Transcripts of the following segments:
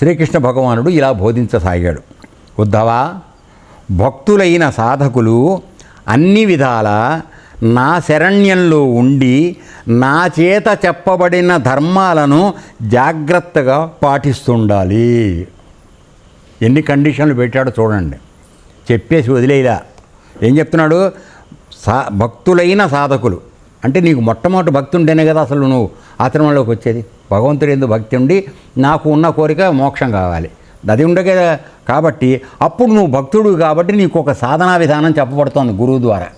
శ్రీకృష్ణ భగవానుడు ఇలా బోధించసాగాడు. ఉద్ధవా భక్తులైన సాధకులు అన్ని విధాల నా శరణ్యంలో ఉండి నా చేత చెప్పబడిన ధర్మాలను జాగ్రత్తగా పాటిస్తుండాలి. ఎన్ని కండిషన్లు పెట్టాడో చూడండి. చెప్పేసి వదిలేలా ఏం చెప్తున్నాడు? సా భక్తులైన సాధకులు. అంటే నీకు మొట్టమొదటి భక్తి ఉంటేనే కదా అసలు నువ్వు ఆశ్రమంలోకి వచ్చేది? భగవంతుడు ఎందు భక్తి ఉండి నాకు ఉన్న కోరిక మోక్షం కావాలి. అది ఉండగా కాబట్టి అప్పుడు నువ్వు భక్తుడు కాబట్టి నీకు ఒక సాధనా విధానం చెప్పబడుతోంది గురువు ద్వారా.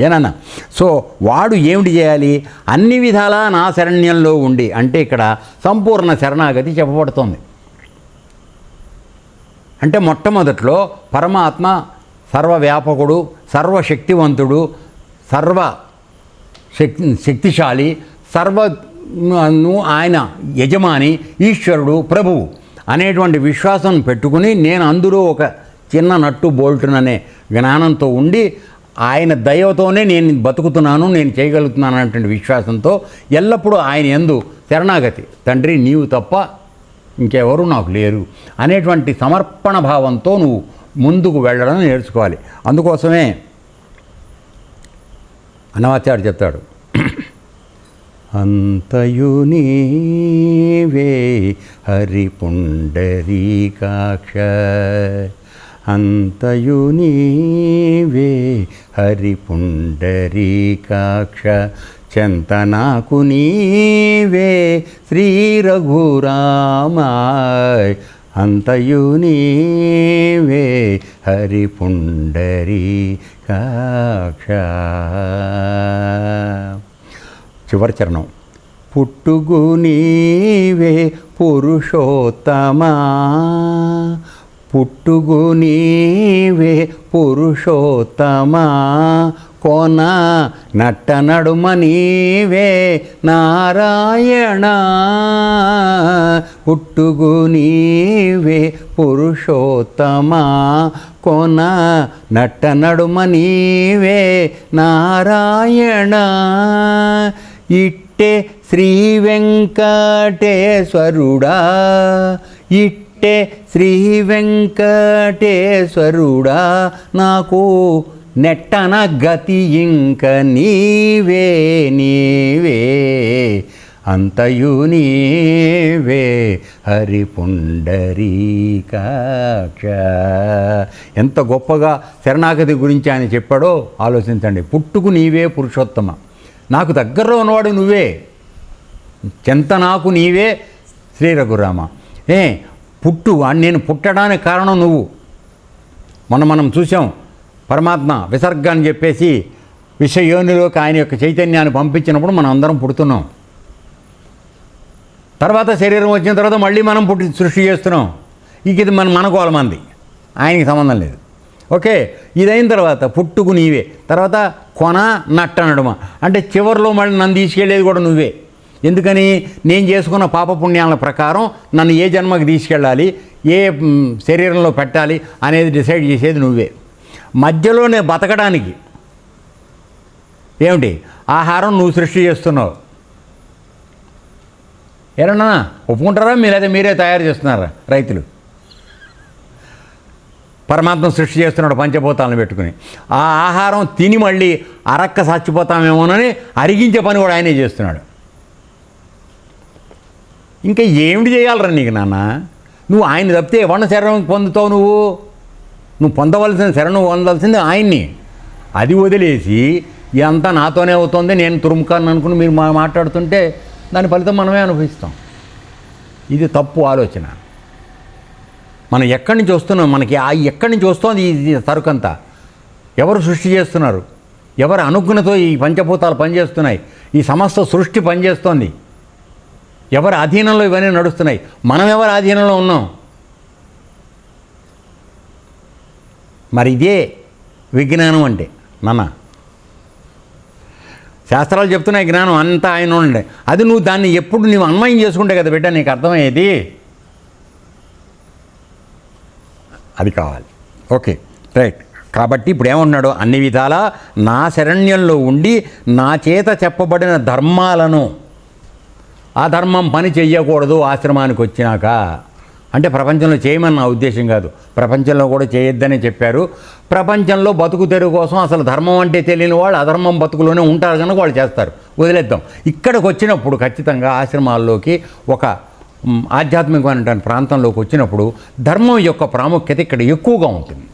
ఏనన్నా? సో వాడు ఏమిటి చేయాలి? అన్ని విధాలా నా శరణ్యంలో ఉండి అంటే ఇక్కడ సంపూర్ణ శరణాగతి చెప్పబడుతోంది. అంటే మొట్టమొదట్లో పరమాత్మ సర్వవ్యాపకుడు సర్వశక్తివంతుడు సర్వ శక్తి శక్తిశాలి సర్వ ఆయన యజమాని ఈశ్వరుడు ప్రభువు అనేటువంటి విశ్వాసం పెట్టుకుని నేను అందులో ఒక చిన్న నట్టు బోల్టుననే జ్ఞానంతో ఉండి ఆయన దయవతోనే నేను బతుకుతున్నాను నేను చేయగలుగుతున్నాను అనేటువంటి విశ్వాసంతో ఎల్లప్పుడూ ఆయన ఎందు శరణాగతి. తండ్రి నీవు తప్ప ఇంకెవరు నాకు లేరు అనేటువంటి సమర్పణ భావంతో నువ్వు ముందుకు వెళ్ళడం నేర్చుకోవాలి. అందుకోసమే అన్నమాచార్య చెప్తాడు అంతయు నీవే అంతయునీవే హరిపుండరీకాక్ష. అంతయు నీవే హరి పుండరీకాక్ష చెంతనాకు నీవే శ్రీ రఘురామ అంతయు నీవే చివరి చరణం పుట్టుగు నీవే పురుషోత్తమా? పుట్టుగు నీవే పురుషోత్తమా? కోన నట్ట నడుమ నీవే నారాయణ? పుట్టుగు నీవే పురుషోత్తమా? కోన నట్ట నడుమ నీవే నారాయణ? ఇట్టే శ్రీ వెంకటేశ్వరుడా ఇట్టే శ్రీ వెంకటేశ్వరుడా నాకు నెట్టన గతి ఇంక నీవే నీవే. అంతయు నీవే హరి పుండరీకాక్ష ఎంత గొప్పగా శరణాగతి గురించి ఆయన చెప్పాడో ఆలోచించండి. పుట్టుకు నీవే పురుషోత్తమ. నాకు దగ్గరలో ఉన్నవాడు నువ్వే. చెంత నాకు నీవే శ్రీ రఘురామ. ఏ పుట్టు నేను పుట్టడానికి కారణం నువ్వు. మొన్న మనం చూసాం పరమాత్మ విసర్గ అని చెప్పేసి విశ్వయోనిలోకి ఆయన యొక్క చైతన్యాన్ని పంపించినప్పుడు మనం అందరం పుడుతున్నాం. తర్వాత శరీరం వచ్చిన తర్వాత మళ్ళీ మనం పుట్టి సృష్టి చేస్తున్నాం. ఇక ఇది మన మనకోలమంది ఆయనకి సంబంధం లేదు. ఓకే ఇదైన తర్వాత పుట్టుకు నీవే. తర్వాత కొన నట్ట నడుమ అంటే చివరిలో మళ్ళీ నన్ను తీసుకెళ్ళేది కూడా నువ్వే. ఎందుకని? నేను చేసుకున్న పాపపుణ్యాల ప్రకారం నన్ను ఏ జన్మకి తీసుకెళ్ళాలి ఏ శరీరంలో పెట్టాలి అనేది డిసైడ్ చేసేది నువ్వే. మధ్యలోనే బతకడానికి ఏమిటి? ఆహారం నువ్వు సృష్టి చేస్తున్నావు. ఏరన్నా ఒప్పుకుంటారా? మీరైతే మీరే తయారు చేస్తున్నారా రైతులు? పరమాత్మ సృష్టి చేస్తున్నాడు పంచభూతాలను పెట్టుకుని. ఆ ఆహారం తిని మళ్ళీ అరక్క చచ్చిపోతామేమోనని అరిగించే పని కూడా ఆయనే చేస్తున్నాడు. ఇంకా ఏమిటి చేయాలరా నీకు నాన్న? నువ్వు ఆయన తప్పితే ఎవరిని శరణం పొందుతావు నువ్వు? నువ్వు పొందవలసిన శరణం పొందాల్సింది ఆయన్ని. అది వదిలేసి ఇదంతా నాతోనే అవుతుంది నేను తురుముకాన్ని అనుకుని మీరు మా మాట్లాడుతుంటే దాని ఫలితం మనమే అనుభవిస్తాం. ఇది తప్పు ఆలోచన. మనం ఎక్కడి నుంచి వస్తున్నాం? మనకి ఆ ఎక్కడి నుంచి వస్తుంది ఈ సరుకంతా ఎవరు సృష్టి చేస్తున్నారు? ఎవరి అనుజ్ఞతో ఈ పంచభూతాలు పనిచేస్తున్నాయి? ఈ సమస్త సృష్టి పనిచేస్తోంది. ఎవరి అధీనంలో ఇవన్నీ నడుస్తున్నాయి? మనం ఎవరి అధీనంలో ఉన్నాం? మరి ఇదే విజ్ఞానం అంటే నాన్న. శాస్త్రాలు చెప్తున్నాయి జ్ఞానం అంతా ఆయన ఉండే. అది నువ్వు దాన్ని ఎప్పుడు నువ్వు అన్వయం చేసుకుంటే కదా బిడ్డ నీకు అర్థమయ్యేది? అది కావాలి. Okay right. కాబట్టి ఇప్పుడు ఏమన్నాడు అన్ని విధాలా నా శరణ్యంలో ఉండి నా చేత చెప్పబడిన ధర్మాలను ఆ ధర్మం పని చెయ్యకూడదు ఆశ్రమానికి వచ్చినాక. అంటే ప్రపంచంలో చేయమని నా ఉద్దేశం కాదు. ప్రపంచంలో కూడా చేయొద్దని చెప్పారు. ప్రపంచంలో బతుకు తెరువు కోసం అసలు ధర్మం అంటే తెలియని వాళ్ళు అధర్మం బతుకులోనే ఉంటారు కనుక వాళ్ళు చేస్తారు. వదిలేద్దాం. ఇక్కడికి వచ్చినప్పుడు ఖచ్చితంగా ఆశ్రమాల్లోకి ఒక ఆధ్యాత్మికమైన ప్రాంతంలోకి వచ్చినప్పుడు ధర్మం యొక్క ప్రాముఖ్యత ఇక్కడ ఎక్కువగా ఉంటుంది.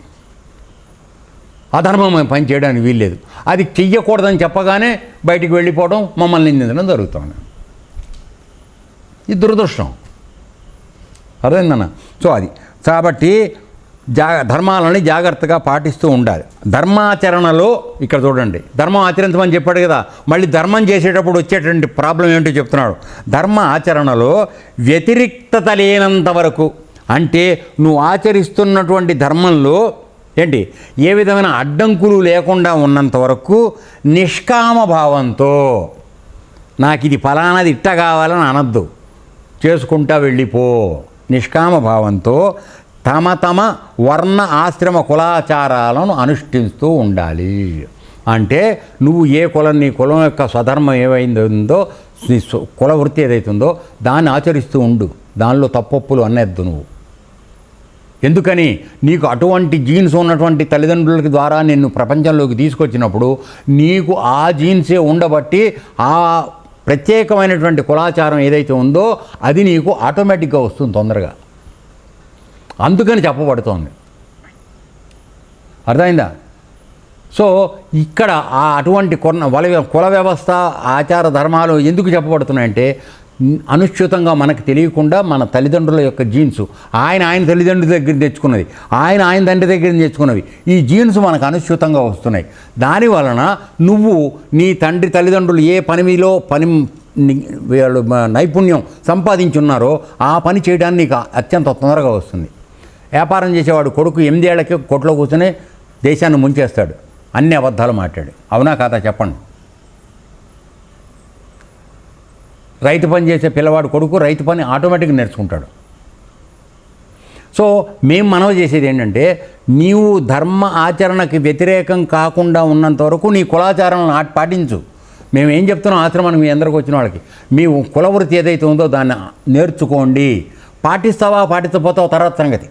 అధర్మం పని చేయడానికి వీల్లేదు. అది చెయ్యకూడదని చెప్పగానే బయటికి వెళ్ళిపోవడం మమ్మల్ని నిందించడం జరుగుతుంది. ఇది దురదృష్టం. అర్థమైందన్న? సో అది. కాబట్టి జా ధర్మాలని జాగ్రత్తగా పాటిస్తూ ఉండాలి. ధర్మాచరణలో ఇక్కడ చూడండి ధర్మం ఆచరించమని చెప్పాడు కదా మళ్ళీ ధర్మం చేసేటప్పుడు వచ్చేటువంటి ప్రాబ్లం ఏంటో చెప్తున్నాడు. ధర్మ ఆచరణలో వ్యతిరిక్తత లేనంత వరకు అంటే నువ్వు ఆచరిస్తున్నటువంటి ధర్మంలో ఏంటి ఏ విధమైన అడ్డంకులు లేకుండా ఉన్నంత వరకు నిష్కామ భావంతో నాకు ఇది ఫలానాది ఇట్ట కావాలని అనద్దు. చేసుకుంటా వెళ్ళిపో. నిష్కామ భావంతో తమ తమ వర్ణ ఆశ్రమ కులాచారాలను అనుష్ఠిస్తూ ఉండాలి. అంటే నువ్వు ఏ కులం నీ కులం యొక్క స్వధర్మం ఏమైందో ఉందో నీ కుల వృత్తి ఏదైతుందో దాన్ని ఆచరిస్తూ ఉండు. దానిలో తప్పొప్పులు అనేద్దు నువ్వు. ఎందుకని? నీకు అటువంటి జీన్స్ ఉన్నటువంటి తల్లిదండ్రుల ద్వారా నిన్ను ప్రపంచంలోకి తీసుకొచ్చినప్పుడు నీకు ఆ జీన్సే ఉండబట్టి ఆ ప్రత్యేకమైనటువంటి కులాచారం ఏదైతే ఉందో అది నీకు ఆటోమేటిక్గా వస్తుంది తొందరగా. అందుకని చెప్పబడుతోంది. అర్థమైందా? సో ఇక్కడ ఆ అటువంటి కొన్న వల కుల వ్యవస్థ ఆచార ధర్మాలు ఎందుకు చెప్పబడుతున్నాయంటే న్- మనకు తెలియకుండా మన తల్లిదండ్రుల యొక్క జీన్స్ ఆయన ఆయన తల్లిదండ్రుల దగ్గర తెచ్చుకున్నది ఆయన ఆయన తండ్రి దగ్గర తెచ్చుకున్నవి ఈ జీన్స్ మనకు అనుచితంగా వస్తున్నాయి. దాని వలన నువ్వు నీ తండ్రి తల్లిదండ్రులు ఏ పనిలో పని వీళ్ళు నైపుణ్యం సంపాదించున్నారో ఆ పని చేయడానికి నీకు అత్యంత తొందరగా వస్తుంది. వ్యాపారం చేసేవాడు కొడుకు ఎనిమిదేళ్ళకి కొట్లో కూర్చొని దేశాన్ని ముంచేస్తాడు. అన్ని అబద్ధాలు మాట్లాడు. అవునా కాదా చెప్పండి. రైతు పని చేసే పిల్లవాడు కొడుకు రైతు పని ఆటోమేటిక్గా నేర్చుకుంటాడు. సో మేము మనవి చేసేది ఏంటంటే నీవు ధర్మ ఆచరణకి వ్యతిరేకం కాకుండా ఉన్నంత వరకు నీ కులాచారాలను ఆట పాటించు. మేము ఏం చెప్తున్నాం ఆశ్రమానికి మీ అందరికి వచ్చిన వాళ్ళకి? మీ కులవృత్తి ఏదైతే ఉందో దాన్ని నేర్చుకోండి. పాటిస్తావా పాటిస్తపోతావు తర్వాత సంగతి.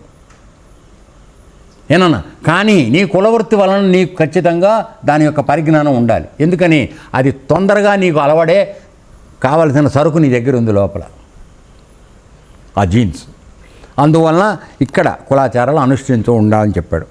ఏనన్నా? కానీ నీ కులవృత్తి వలన నీకు ఖచ్చితంగా దాని యొక్క పరిజ్ఞానం ఉండాలి. ఎందుకని? అది తొందరగా నీకు అలవడే కావలసిన సరుకు నీ దగ్గర ఉంది లోపల. ఆ జీన్స్. అందువలన ఇక్కడ కులాచారాలు అనుష్ఠించు ఉండాలని చెప్పాడు.